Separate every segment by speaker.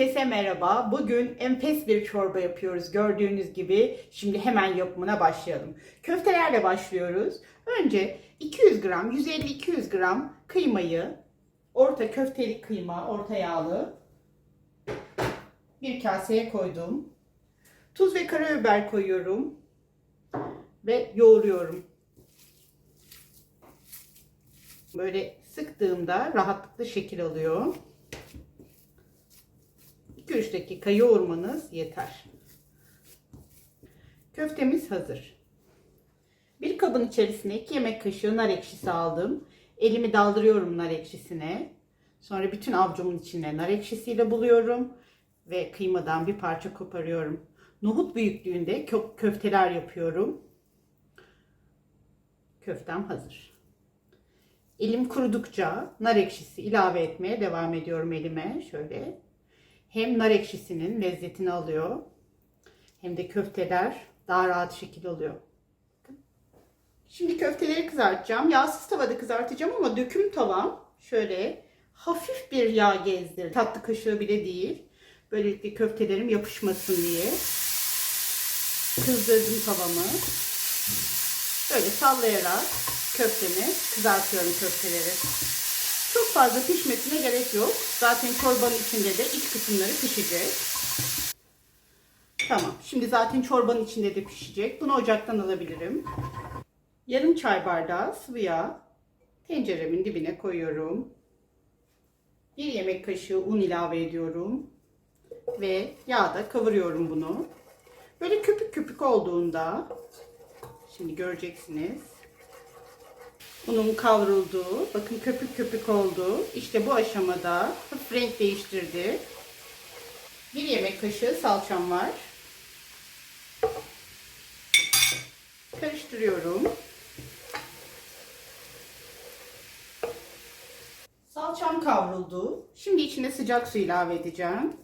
Speaker 1: Herkese merhaba. Bugün enfes bir çorba yapıyoruz gördüğünüz gibi. Şimdi hemen yapımına başlayalım. Köftelerle başlıyoruz. Önce 200 gram, 150-200 gram kıymayı, orta köftelik kıyma, orta yağlı bir kaseye koydum. Tuz ve karabiber koyuyorum ve yoğuruyorum. Böyle sıktığımda rahatlıkla şekil alıyor. 2-3 dakika yoğurmanız yeter. Köftemiz hazır. Bir kabın içerisine 2 yemek kaşığı nar ekşisi aldım. Elimi daldırıyorum nar ekşisine. Sonra bütün avcumun içine nar ekşisiyle buluyorum. Ve kıymadan bir parça koparıyorum. Nohut büyüklüğünde kö- köfteler yapıyorum. Köftem hazır. Elim kurudukça nar ekşisi ilave etmeye devam ediyorum elime. Şöyle hem nar ekşisinin lezzetini alıyor hem de köfteler daha rahat şekil alıyor. Şimdi köfteleri kızartacağım. Yağsız tavada kızartacağım ama döküm tavam şöyle hafif bir yağ gezdir. Tatlı kaşığı bile değil. Böylelikle köftelerim yapışmasın diye. Kızdırdım tavamı. Böyle sallayarak köftemi kızartıyorum köfteleri. Fazla pişmesine gerek yok. Zaten çorbanın içinde de iç kısımları pişecek. Tamam. Şimdi zaten çorbanın içinde de pişecek. Bunu ocaktan alabilirim. Yarım çay bardağı sıvı yağ tenceremin dibine koyuyorum. Bir yemek kaşığı un ilave ediyorum. Ve yağda kavuruyorum bunu. Böyle köpük köpük olduğunda şimdi göreceksiniz. Unun kavrulduğu, bakın köpük köpük oldu. İşte bu aşamada hafif renk değiştirdi. Bir yemek kaşığı salçam var. Karıştırıyorum. Salçam kavruldu. Şimdi içine sıcak su ilave edeceğim.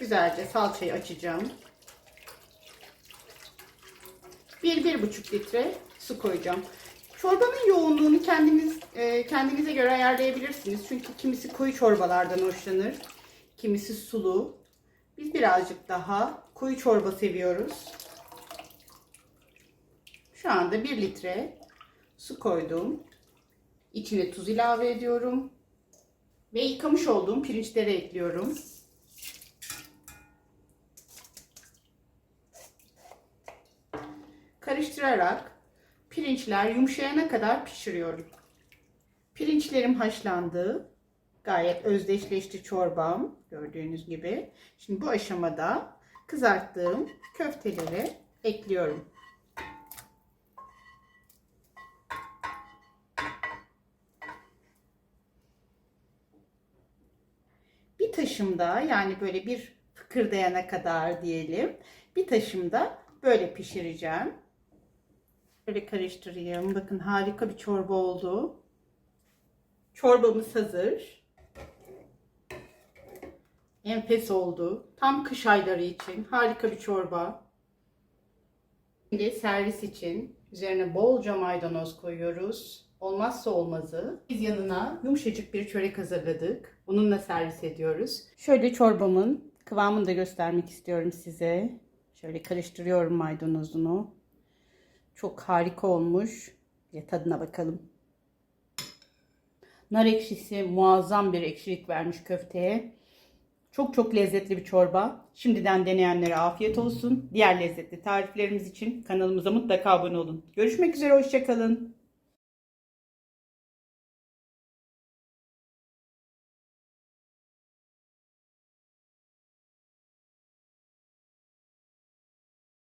Speaker 1: Güzelce salçayı açacağım. 1-1,5 litre su koyacağım. Çorbanın yoğunluğunu kendiniz e, kendinize göre ayarlayabilirsiniz. Çünkü kimisi koyu çorbalardan hoşlanır. Kimisi sulu. Biz birazcık daha koyu çorba seviyoruz. Şu anda 1 litre su koydum. İçine tuz ilave ediyorum. Ve yıkamış olduğum pirinçleri ekliyorum. Karıştırarak pirinçler yumuşayana kadar pişiriyorum. Pirinçlerim haşlandı. Gayet özdeşleşti çorbam gördüğünüz gibi. Şimdi bu aşamada kızarttığım köfteleri ekliyorum. Bir taşımda yani böyle bir fıkırdayana kadar diyelim. Bir taşımda böyle pişireceğim. Böyle karıştırayım. Bakın harika bir çorba oldu. Çorbamız hazır. Enfes oldu. Tam kış ayları için harika bir çorba. Şimdi servis için üzerine bolca maydanoz koyuyoruz. Olmazsa olmazı. Biz yanına yumuşacık bir çörek hazırladık. Bununla servis ediyoruz. Şöyle çorbamın kıvamını da göstermek istiyorum size. Şöyle karıştırıyorum maydanozunu. Çok harika olmuş. Bir tadına bakalım. Nar ekşisi muazzam bir ekşilik vermiş köfteye. Çok çok lezzetli bir çorba. Şimdiden deneyenlere afiyet olsun. Diğer lezzetli tariflerimiz için kanalımıza mutlaka abone olun. Görüşmek üzere, hoşçakalın.